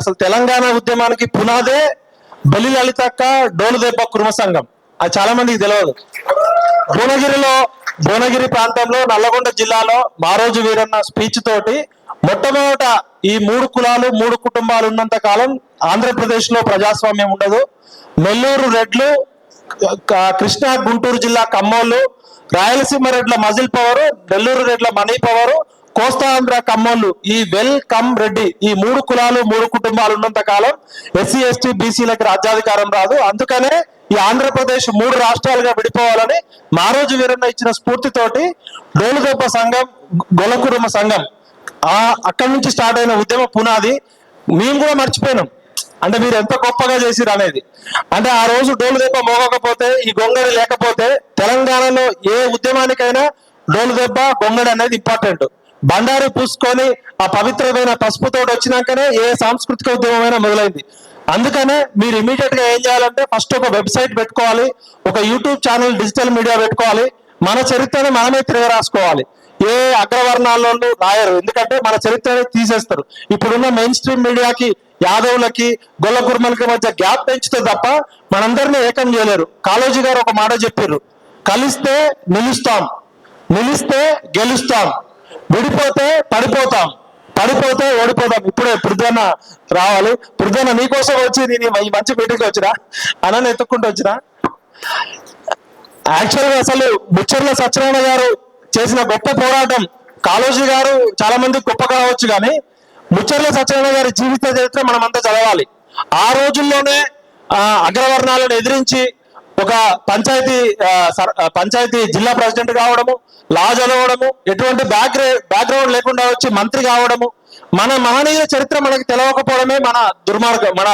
అసలు తెలంగాణ ఉద్యమానికి పునాదే బలి లలితక్క డోలు దెబ్బ కుర్మ సంఘం. అది చాలా మందికి తెలియదు భువనగిరిలో భువనగిరి ప్రాంతంలో నల్లగొండ జిల్లాలో మారోజు వీరన్న స్పీచ్ తోటి మొట్టమొదట ఈ మూడు కులాలు మూడు కుటుంబాలు ఉన్నంత కాలం ఆంధ్రప్రదేశ్లో ప్రజాస్వామ్యం ఉండదు. నెల్లూరు రెడ్లు కృష్ణా గుంటూరు జిల్లా కమ్మోళ్ళు రాయలసీమ రెడ్ల మజిల్ పవరు నెల్లూరు రెడ్ల మనీ పవరు కోస్తాంధ్ర కమ్మోళ్ళు ఈ వెల్ కమ్ రెడ్డి ఈ మూడు కులాలు మూడు కుటుంబాలు ఉన్నంత కాలం ఎస్సీ ఎస్టీ బీసీలకు రాజ్యాధికారం రాదు. అందుకనే ఈ ఆంధ్రప్రదేశ్ మూడు రాష్ట్రాలుగా విడిపోవాలని మారోజు వీరన్న ఇచ్చిన స్ఫూర్తితోటి డోలుగొప్ప సంఘం గొలకురుమ సంఘం ఆ అక్కడి నుంచి స్టార్ట్ అయిన ఉద్యమ పునాది మేము కూడా మర్చిపోయినాం. అంటే మీరు ఎంత గొప్పగా చేసిరు అనేది. అంటే ఆ రోజు డోలు దెబ్బ మోగకపోతే ఈ గొంగడి లేకపోతే తెలంగాణలో ఏ ఉద్యమానికైనా డోలు దెబ్బ గొంగడి అనేది ఇంపార్టెంట్. బండారు పూసుకొని ఆ పవిత్రమైన తోడు వచ్చినాకనే ఏ సాంస్కృతిక ఉద్యమమైనా మొదలైంది. అందుకనే మీరు ఇమీడియట్గా ఏం చేయాలంటే ఫస్ట్ ఒక వెబ్సైట్ పెట్టుకోవాలి ఒక యూట్యూబ్ ఛానల్ డిజిటల్ మీడియా పెట్టుకోవాలి మన చరిత్రను మనమే తిరగ రాసుకోవాలి ఏ అగ్రవర్ణాల్లో రాయరు ఎందుకంటే మన చరిత్రని తీసేస్తారు. ఇప్పుడున్న మెయిన్ స్ట్రీమ్ మీడియాకి యాదవులకి గొల్ల కుర్మలకి మధ్య గ్యాప్ పెంచితే తప్ప మనందరినీ ఏకం చేయలేరు. కాళోజీ గారు ఒక మాట చెప్పారు కలిస్తే నిలుస్తాం నిలిస్తే గెలుస్తాం విడిపోతే పడిపోతాం. పడిపోతే ఓడిపోతాం. ఇప్పుడే పృథ్వన్న రావాలి. పృథ్వన్న నీకోసం వచ్చి నేను ఈ మంచి మీటింగ్ వచ్చినా అనని ఎత్తుక్కుంటూ వచ్చినా యాక్చువల్గా అసలు బుచ్చర్ల సత్యనారాయణ గారు చేసిన గొప్ప పోరాటం. కాళోజీ గారు చాలా మంది గొప్ప కావచ్చు కానీ ముచ్చర్ల సత్యనారాయణ గారి జీవిత చరిత్ర మనం అంతా చదవాలి. ఆ రోజుల్లోనే ఆ, అగ్రవర్ణాలను ఎదిరించి ఒక పంచాయతీ సర్- పంచాయతీ జిల్లా ప్రెసిడెంట్ కావడము లా చదవడము ఎటువంటి బ్యాక్ బ్యాక్గ్రౌండ్ లేకుండా వచ్చి మంత్రి కావడము మన మహనీయుల చరిత్ర మనకి తెలవకపోవడమే మన దుర్మార్గం మన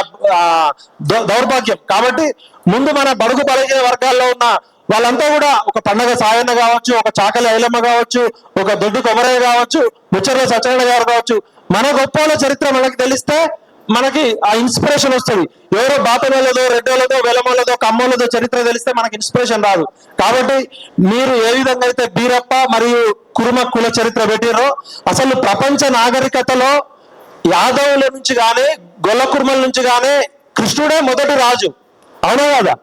దౌర్భాగ్యం. కాబట్టి ముందు మన బడుగు బలహీన వర్గాల్లో ఉన్న వాళ్ళంతా కూడా ఒక పండగ సాయన్న కావచ్చు ఒక చాకలి ఐలమ్మ కావచ్చు ఒక దొడ్డు కొమరయ్య కావచ్చు ముచ్చర్ల సత్యనారాయణ గారు కావచ్చు మన గొప్పల చరిత్ర మనకి తెలిస్తే మనకి ఆ ఇన్స్పిరేషన్ వస్తుంది. ఎవరో బాతనోళ్ళదో రెడ్డోళ్ళదో వెలమోళ్ళదో కమ్మోళ్ళదో చరిత్ర తెలిస్తే మనకి ఇన్స్పిరేషన్ రాదు. కాబట్టి మీరు ఏ విధంగా అయితే బీరప్ప మరియు కురుమ కుల చరిత్ర పెట్టిరో అసలు ప్రపంచ నాగరికతలో యాదవుల నుంచి కానీ గొల్ల కుర్మల నుంచి కానీ కృష్ణుడే మొదటి రాజు. అవునా కదా?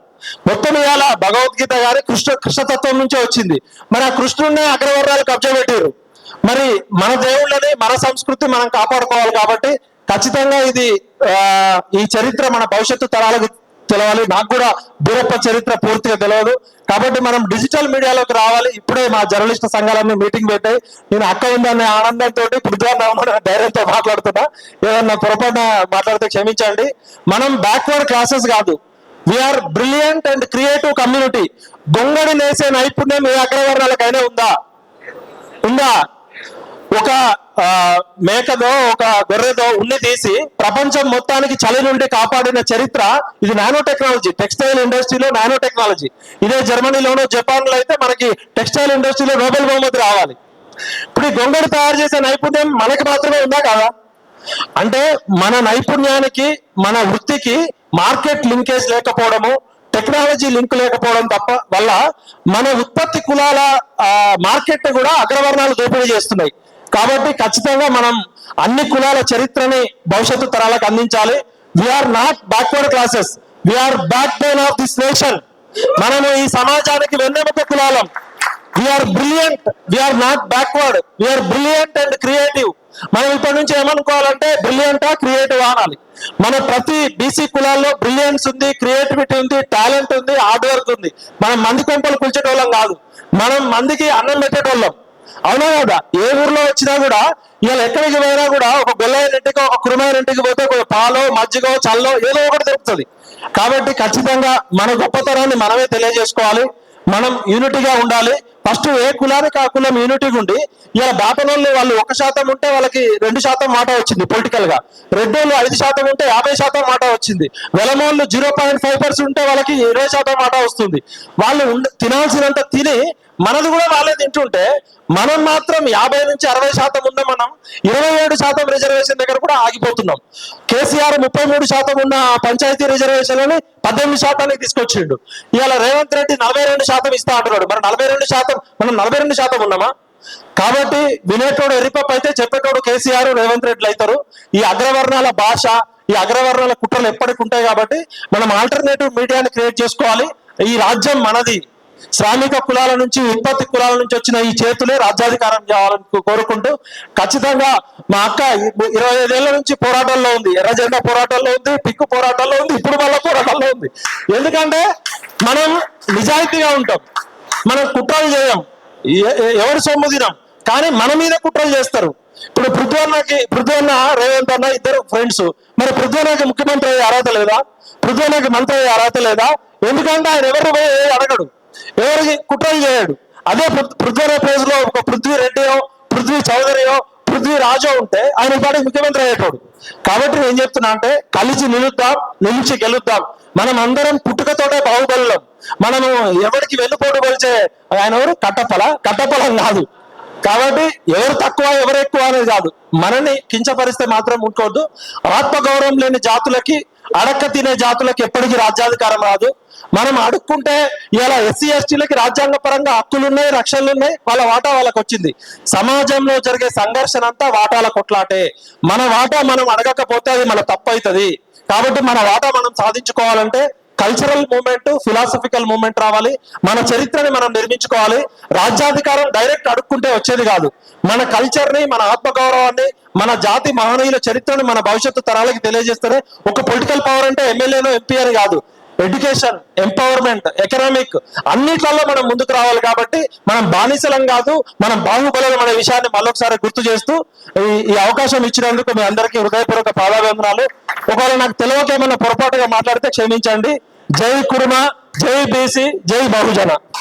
మొత్తం ఇవాళ భగవద్గీత గారి కృష్ణ కృష్ణతత్వం నుంచే వచ్చింది. మరి ఆ కృష్ణుడినే అగ్రవర్ణాలు కబ్జా పెట్టారు మరి మన దేవుళ్ళని మన సంస్కృతి మనం కాపాడుకోవాలి కాబట్టి ఖచ్చితంగా ఇది ఈ చరిత్ర మన భవిష్యత్తు తరాలకు తెలవాలి. నాకు కూడా బీరప్ప చరిత్ర పూర్తిగా తెలియదు కాబట్టి మనం డిజిటల్ మీడియాలోకి రావాలి. ఇప్పుడే మా జర్నలిస్ట్ సంఘాలన్నీ మీటింగ్ పెట్టాయి. నేను అక్క ఉందనే ఆనందంతో పృథ్వీ ధైర్యంతో మాట్లాడుతున్నా. ఏదన్నా పొరపాటున మాట్లాడితే క్షమించండి. మనం బ్యాక్వర్డ్ క్లాసెస్ కాదు. We are brilliant and creative community దొంగడి నేసే నైపుణ్యం ఏ అగ్రవర్ణాలకైనా ఉందా? ఉందా? ఒక మేకదో ఒక గొర్రెదో ఉన్ని తీసి ప్రపంచం మొత్తానికి చలి నుండి కాపాడిన చరిత్ర ఇది నానో టెక్నాలజీ టెక్స్టైల్ ఇండస్ట్రీలో నానో టెక్నాలజీ ఇదే జర్మనీలోనో జపాన్లో అయితే మనకి టెక్స్టైల్ ఇండస్ట్రీలో నోబెల్ బహుమతి రావాలి. ఇప్పుడు ఈ గొంగడు తయారు చేసే నైపుణ్యం మనకి మాత్రమే ఉందా కాదా? అంటే మన నైపుణ్యానికి మన వృత్తికి మార్కెట్ లింకేజ్ లేకపోవడము టెక్నాలజీ లింక్ లేకపోవడం తప్ప వల్ల మన ఉత్పత్తి కులాల మార్కెట్ కూడా అగ్రవర్ణాలు దోపిడీ చేస్తున్నాయి. కాబట్టి ఖచ్చితంగా మనం అన్ని కులాల చరిత్రని భవిష్యత్తు తరాలకు అందించాలి. We are not backward classes we are backbone of this nation మనము ఈ సమాజానికి వెన్నెముక కులాలం. We are brilliant we are not backward we are brilliant and creative మనం ఇప్పటి నుంచి ఏమనుకోవాలంటే బ్రిలియంటా క్రియేటివ్ అనాలి. మన ప్రతి బీసీ కులాల్లో బ్రిలియన్స్ ఉంది క్రియేటివిటీ ఉంది టాలెంట్ ఉంది హార్డ్ వర్క్ ఉంది. మనం మంది కొంపలు కూల్చేటోళ్ళం కాదు. మనం మందికి అన్నం పెట్టేటోళ్ళం. అవునా కదా? ఏ ఊర్లో వచ్చినా కూడా ఇవాళ ఎక్కడికి పోయినా కూడా ఒక గొల్లైన ఒక కురుమైన పోతే ఒక పాలో మజ్జిగో చల్లో ఏదో ఒకటి దొరుకుతుంది. కాబట్టి ఖచ్చితంగా మన గొప్పతనాన్ని మనమే తెలియజేసుకోవాలి. మనం యూనిటీగా ఉండాలి. ఫస్ట్ ఏ కులానికి ఆ కులం యూనిటీగా ఉండి ఇలా బాపనోళ్ళు వాళ్ళు ఒక శాతం ఉంటే వాళ్ళకి రెండు శాతం మాట వచ్చింది పొలిటికల్గా. రెడ్డోళ్ళు ఐదు శాతం ఉంటే యాభై శాతం మాట వచ్చింది. వెలమోళ్ళు జీరో పాయింట్ ఫైవ్ పర్సెంట్ ఉంటే వాళ్ళకి ఇరవై శాతం మాట వస్తుంది. వాళ్ళు తినాల్సినంత తిని మనది కూడా వాళ్ళే తింటుంటే మనం మాత్రం యాభై నుంచి అరవై శాతం ఉన్న మనం ఇరవై ఏడు శాతం రిజర్వేషన్ దగ్గర కూడా ఆగిపోతున్నాం. కేసీఆర్ ముప్పై మూడు శాతం ఉన్న పంచాయతీ రిజర్వేషన్లని పద్దెనిమిది శాతానికి తీసుకొచ్చిండు. ఇవాళ రేవంత్ రెడ్డి నలభై రెండు శాతం ఇస్తా అంటున్నాడు. మరి నలభై రెండు శాతం మనం నలభై రెండు శాతం ఉన్నామా? కాబట్టి వినేటోడు ఎరిపప్పు అయితే చెప్పేటోడు కేసీఆర్ రేవంత్ రెడ్డి అవుతారు. ఈ అగ్రవర్ణాల భాష ఈ అగ్రవర్ణాల కుట్రలు ఎప్పటికి ఉంటాయి కాబట్టి మనం ఆల్టర్నేటివ్ మీడియాని క్రియేట్ చేసుకోవాలి. ఈ రాజ్యం మనది. శ్రామిక కులాల నుంచి ఉత్పత్తి కులాల నుంచి వచ్చిన ఈ చేతులే రాజ్యాధికారం చేయాలని కోరుకుంటూ ఖచ్చితంగా మా అక్క ఇరవై ఐదేళ్ళ నుంచి పోరాటంలో ఉంది. ఎర్ర జెండా పోరాటంలో ఉంది పిక్కు పోరాటంలో ఉంది ఇప్పుడు మళ్ళీ పోరాటంలో ఉంది. ఎందుకంటే మనం నిజాయితీగా ఉంటాం. మనం కుట్రలు చేయం. ఎ- ఎవరి సొమ్ము తినం? కానీ మన మీద కుట్రలు చేస్తారు. ఇప్పుడు పృథ్వన్నకి పృథ్వన్న రేవంత్ అన్న ఇద్దరు ఫ్రెండ్స్ మరి పృథ్వన్నకి ముఖ్యమంత్రి అయ్యే అర్హత లేదా? పృథ్వన్నకి మంత్రి అయ్యే అర్హత లేదా? ఎందుకంటే ఆయన ఎవరు పోయి అడగడు. ఎవరు కుట్రలు చేయడు. అదే పృ- ప్రజలో ప్లేస్లో ఒక పృథ్వీ రెడ్డియో పృథ్వీ చౌదరియో పృథ్వీ రాజు ఉంటే ఆయన పాటికి ముఖ్యమంత్రి అయ్యేటోడు. కాబట్టి నేను చెప్తున్నా అంటే కలిసి నిలుద్దాం నిలిచి గెలుద్దాం. మనం అందరం పుట్టుకతోటే బాహుబలం మనము ఎవరికి వెన్నుపోటు కొలిచే ఆయన ఎవరు? కట్టపల కట్టపలం కాదు. కాబట్టి ఎవరు తక్కువ ఎవరు ఎక్కువ అనేది కాదు. మనని కించపరిస్తే మాత్రం ఉంటుకోవద్దు ఆత్మగౌరవం లేని జాతులకి అడక్క తినే జాతులకి ఎప్పటికీ రాజ్యాధికారం రాదు. మనం అడుక్కుంటే ఇలా ఎస్సీ ఎస్టీలకి రాజ్యాంగ పరంగా హక్కులున్నాయి వాళ్ళ వాటా వాళ్ళకి వచ్చింది. సమాజంలో జరిగే సంఘర్షణ అంతా వాటాల కొట్లాటే. మన వాటా మనం అడగకపోతే అది మన తప్పు అవుతుంది. కాబట్టి మన వాటా మనం సాధించుకోవాలంటే కల్చరల్ మూమెంట్ ఫిలాసఫికల్ మూమెంట్ రావాలి. మన చరిత్రని మనం నిర్మించుకోవాలి. రాజ్యాధికారం డైరెక్ట్ అడుక్కుంటే వచ్చేది కాదు. మన కల్చర్ని మన ఆత్మగౌరవాన్ని మన జాతి మహనీయుల చరిత్రని మన భవిష్యత్తు తరాలకి తెలియజేస్తేనే ఒక పొలిటికల్ పవర్ అంటే ఎమ్మెల్యేనో ఎంపీ అని కాదు. ఎడ్యుకేషన్ ఎంపవర్మెంట్ ఎకనామిక్ అన్నిట్లలో మనం ముందుకు రావాలి కాబట్టి మనం బానిసలం కాదు మనం బాహుబలం అనే విషయాన్ని మళ్ళొకసారి గుర్తు చేస్తూ ఈ అవకాశం ఇచ్చినందుకు మీ అందరికీ హృదయపూర్వక పాదాభివందనాలు. ఒకవేళ నాకు తెలియక ఏమైనా పొరపాటుగా మాట్లాడితే క్షమించండి. జై కుర్మ జై బీసీ జై బహుజన.